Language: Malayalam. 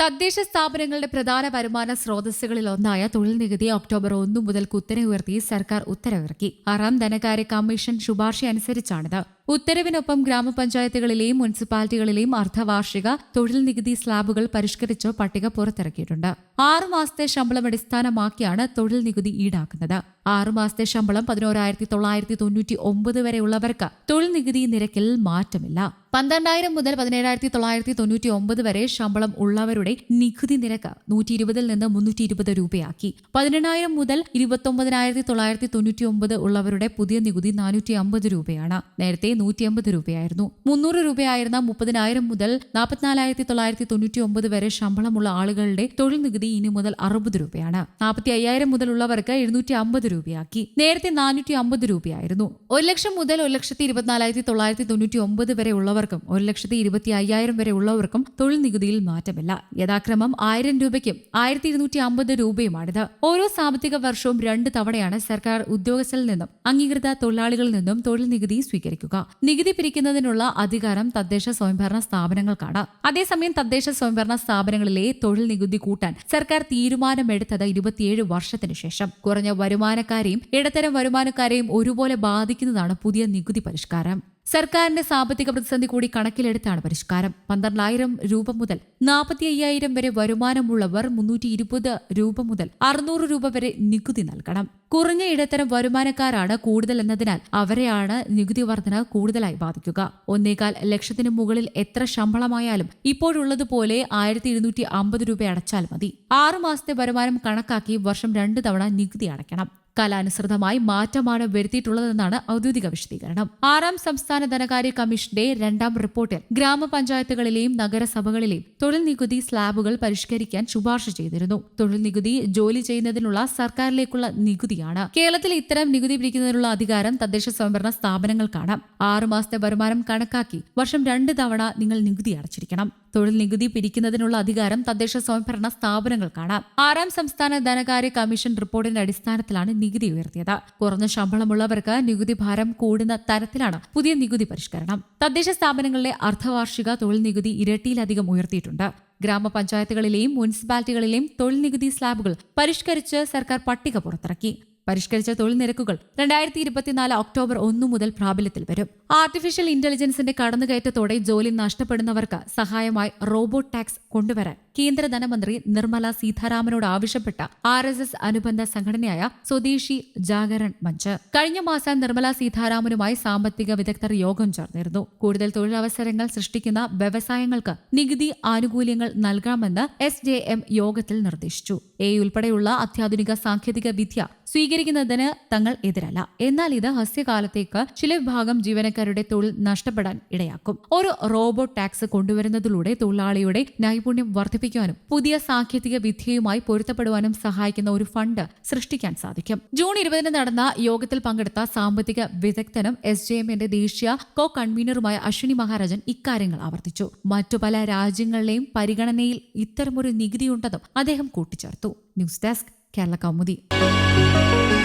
തദ്ദേശ സ്ഥാപനങ്ങളുടെ പ്രധാന വരുമാന സ്രോതസ്സുകളിൽ ഒന്നായ തൊഴിൽ നികുതി ഒക്ടോബർ ഒന്നു മുതൽ കുത്തനെ ഉയർത്തി സർക്കാർ ഉത്തരവിറക്കി. ആറാം ധനകാര്യ കമ്മീഷൻ ശുപാർശ അനുസരിച്ചാണിത് ഉത്തരവിനൊപ്പം ഗ്രാമപഞ്ചായത്തുകളിലെയും മുനിസിപ്പാലിറ്റികളിലെയും അർദ്ധവാർഷിക തൊഴിൽ നികുതി സ്ലാബുകൾ പരിഷ്കരിച്ച് പട്ടിക പുറത്തിറക്കിയിട്ടുണ്ട്. ആറുമാസത്തെ ശമ്പളം അടിസ്ഥാനമാക്കിയാണ് തൊഴിൽ നികുതി ഈടാക്കുന്നത്. ആറുമാസത്തെ ശമ്പളം പതിനോരായിരത്തി തൊള്ളായിരത്തി തൊണ്ണൂറ്റി ഒമ്പത് വരെയുള്ളവർക്ക് തൊഴിൽ നികുതി നിരക്കിൽ മാറ്റമില്ല. പന്ത്രണ്ടായിരം മുതൽ പതിനേഴായിരത്തി തൊള്ളായിരത്തി തൊണ്ണൂറ്റി ഒമ്പത് വരെ ശമ്പളം ഉള്ളവരുടെ നികുതി നിരക്ക് നൂറ്റി ഇരുപതിൽ നിന്ന് മുന്നൂറ്റി ഇരുപത് രൂപയാക്കി. പതിനെണ്ണായിരം മുതൽ ഇരുപത്തൊമ്പതിനായിരത്തി തൊള്ളായിരത്തി തൊണ്ണൂറ്റി ഒമ്പത് ഉള്ളവരുടെ പുതിയ നികുതി നാനൂറ്റി അമ്പത് രൂപയാണ്. നേരത്തെ നൂറ്റി അമ്പത് രൂപയായിരുന്നു. മുന്നൂറ് രൂപയായിരുന്ന മുപ്പതിനായിരം മുതൽ നാൽപ്പത്തിനാലായിരത്തി തൊള്ളായിരത്തി തൊണ്ണൂറ്റി ഒമ്പത് വരെ ശമ്പളമുള്ള ആളുകളുടെ തൊഴിൽ നികുതി ഇനി മുതൽ അറുപത് രൂപയാണ്. നാൽപ്പത്തി അയ്യായിരം മുതലുള്ളവർക്ക് എഴുന്നൂറ്റി അമ്പത് രൂപയാക്കി. നേരത്തെ നാനൂറ്റി അമ്പത് രൂപയായിരുന്നു. ഒരു ലക്ഷം മുതൽ ഒരു ലക്ഷത്തി ഇരുപത്തിനാലായിരത്തി തൊള്ളായിരത്തി തൊണ്ണൂറ്റി ഒമ്പത് വരെ ഉള്ളവർക്കും ഒരു ലക്ഷത്തി ഇരുപത്തി അയ്യായിരം വരെ ഉള്ളവർക്കും തൊഴിൽ നികുതിയിൽ മാറ്റമില്ല. യഥാക്രമം ആയിരം രൂപയ്ക്കും ആയിരത്തി ഇരുന്നൂറ്റി അമ്പത് രൂപയുമാണിത്. ഓരോ സാമ്പത്തിക വർഷവും രണ്ട് തവണയാണ് സർക്കാർ ഉദ്യോഗസ്ഥരിൽ നിന്നും അംഗീകൃത തൊഴിലാളികളിൽ നിന്നും തൊഴിൽ നികുതി സ്വീകരിക്കുക. നികുതി പിരിക്കുന്നതിനുള്ള അധികാരം തദ്ദേശ സ്വയംഭരണ സ്ഥാപനങ്ങൾക്കാണ്. അതേസമയം തദ്ദേശ സ്വയംഭരണ സ്ഥാപനങ്ങളിലെ തൊഴിൽ നികുതി കൂട്ടാൻ സർക്കാർ തീരുമാനമെടുത്തത് ഇരുപത്തിയേഴ് വർഷത്തിനു ശേഷം. കുറഞ്ഞ വരുമാനക്കാരെയും ഇടത്തരം വരുമാനക്കാരെയും ഒരുപോലെ ബാധിക്കുന്നതാണ് പുതിയ നികുതി പരിഷ്കാരം. സർക്കാരിന്റെ സാമ്പത്തിക പ്രതിസന്ധി കൂടി കണക്കിലെടുത്താണ് പരിഷ്കാരം. പന്ത്രണ്ടായിരം രൂപ മുതൽ നാൽപ്പത്തി അയ്യായിരം വരെ വരുമാനമുള്ളവർ മുന്നൂറ്റി ഇരുപത് രൂപ മുതൽ അറുന്നൂറ് രൂപ വരെ നികുതി നൽകണം. കുറഞ്ഞ ഇടത്തരം വരുമാനക്കാരാണ് കൂടുതൽ എന്നതിനാൽ അവരെയാണ് നികുതി വർധന കൂടുതലായി ബാധിക്കുക. ഒന്നേകാൽ ലക്ഷത്തിന് മുകളിൽ എത്ര ശമ്പളമായാലും ഇപ്പോഴുള്ളതുപോലെ ആയിരത്തി ഇരുന്നൂറ്റി അമ്പത് രൂപ അടച്ചാൽ മതി. ആറുമാസത്തെ വരുമാനം കണക്കാക്കി വർഷം രണ്ട് തവണ നികുതി അടയ്ക്കണം. കാലാനുസൃതമായി മാറ്റമാണ് വരുത്തിയിട്ടുള്ളതെന്നാണ് ഔദ്യോഗിക വിശദീകരണം. ആറാം സംസ്ഥാന ധനകാര്യ കമ്മീഷന്റെ രണ്ടാം റിപ്പോർട്ടിൽ ഗ്രാമപഞ്ചായത്തുകളിലെയും നഗരസഭകളിലെയും തൊഴിൽ നികുതി സ്ലാബുകൾ പരിഷ്കരിക്കാൻ ശുപാർശ ചെയ്തിരുന്നു. തൊഴിൽ നികുതി ജോലി ചെയ്യുന്നതിനുള്ള സർക്കാരിലേക്കുള്ള നികുതിയാണ്. കേരളത്തിൽ ഇത്തരം നികുതി പിരിക്കുന്നതിനുള്ള അധികാരം തദ്ദേശ സ്വയംഭരണ സ്ഥാപനങ്ങൾക്കാണ്. ആറുമാസത്തെ വരുമാനം കണക്കാക്കി വർഷം രണ്ട് തവണ നിങ്ങൾ നികുതി അടച്ചിരിക്കണം. തൊഴിൽ നികുതി പിരിക്കുന്നതിനുള്ള അധികാരം തദ്ദേശ സ്വയംഭരണ സ്ഥാപനങ്ങൾക്കാണ്. ആറാം സംസ്ഥാന ധനകാര്യ കമ്മീഷൻ റിപ്പോർട്ടിന്റെ അടിസ്ഥാനത്തിലാണ് നികുതി ഉയർത്തിയത്. കുറഞ്ഞ ശമ്പളമുള്ളവർക്ക് നികുതി ഭാരം കൂടുന്ന തരത്തിലാണ് പുതിയ നികുതി പരിഷ്കരണം. തദ്ദേശ സ്ഥാപനങ്ങളിലെ അർദ്ധവാർഷിക തൊഴിൽ നികുതി ഇരട്ടിയിലധികം ഉയർത്തിയിട്ടുണ്ട്. ഗ്രാമപഞ്ചായത്തുകളിലെയും മുനിസിപ്പാലിറ്റികളിലെയും തൊഴിൽ നികുതി സ്ലാബുകൾ പരിഷ്കരിച്ച് സർക്കാർ പട്ടിക പുറത്തിറക്കി. പരിഷ്കരിച്ച തൊഴിൽ നിരക്കുകൾ രണ്ടായിരത്തി ഇരുപത്തിനാല് ഒക്ടോബർ ഒന്നു മുതൽ പ്രാബല്യത്തിൽ വരും. ആർട്ടിഫിഷ്യൽ ഇന്റലിജൻസിന്റെ കടന്നുകയറ്റത്തോടെ ജോലി നഷ്ടപ്പെടുന്നവർക്ക് സഹായമായി റോബോട്ട് ടാക്സ് കൊണ്ടുവരാൻ കേന്ദ്ര ധനമന്ത്രി നിർമ്മല സീതാരാമനോട് ആവശ്യപ്പെട്ട ആർ എസ് എസ് അനുബന്ധ സംഘടനയായ സ്വദേശി ജാഗരൺ മഞ്ച്. കഴിഞ്ഞ മാസം നിർമ്മല സീതാരാമനുമായി സാമ്പത്തിക വിദഗ്ധർ യോഗം ചേർന്നിരുന്നു. കൂടുതൽ തൊഴിലവസരങ്ങൾ സൃഷ്ടിക്കുന്ന വ്യവസായങ്ങൾക്ക് നികുതി ആനുകൂല്യങ്ങൾ നൽകാമെന്ന് എസ് ജെ എം യോഗത്തിൽ നിർദ്ദേശിച്ചു. എ ഉൾപ്പെടെയുള്ള അത്യാധുനിക സാങ്കേതിക വിദ്യ സ്വീകരിക്കുന്നതിന് തങ്ങൾ എതിരല്ല. എന്നാൽ ഇത് ഹസ്യകാലത്തേക്ക് ചില വിഭാഗം ജീവനക്കാരുടെ തൊഴിൽ നഷ്ടപ്പെടാൻ ഇടയാക്കും. ഒരു റോബോട്ട് ടാക്സ് കൊണ്ടുവരുന്നതിലൂടെ തൊഴിലാളിയുടെ നൈപുണ്യം വർദ്ധിപ്പിക്കുവാനും പുതിയ സാങ്കേതിക വിദ്യയുമായി പൊരുത്തപ്പെടുവാനും സഹായിക്കുന്ന ഒരു ഫണ്ട് സൃഷ്ടിക്കാൻ സാധിക്കും. ജൂൺ ഇരുപതിന് നടന്ന യോഗത്തിൽ പങ്കെടുത്ത സാമ്പത്തിക വിദഗ്ധനും എസ് ജെ എമ്മിന്റെ ദേശീയ കോ കൺവീനറുമായ അശ്വിനി മഹാരാജൻ ഇക്കാര്യങ്ങൾ ആവർത്തിച്ചു. മറ്റു പല രാജ്യങ്ങളിലെയും പരിഗണനയിൽ ഇത്തരമൊരു നികുതിയുണ്ടെന്നും അദ്ദേഹം കൂട്ടിച്ചേർത്തു. News desk Kerala Kaumudi. you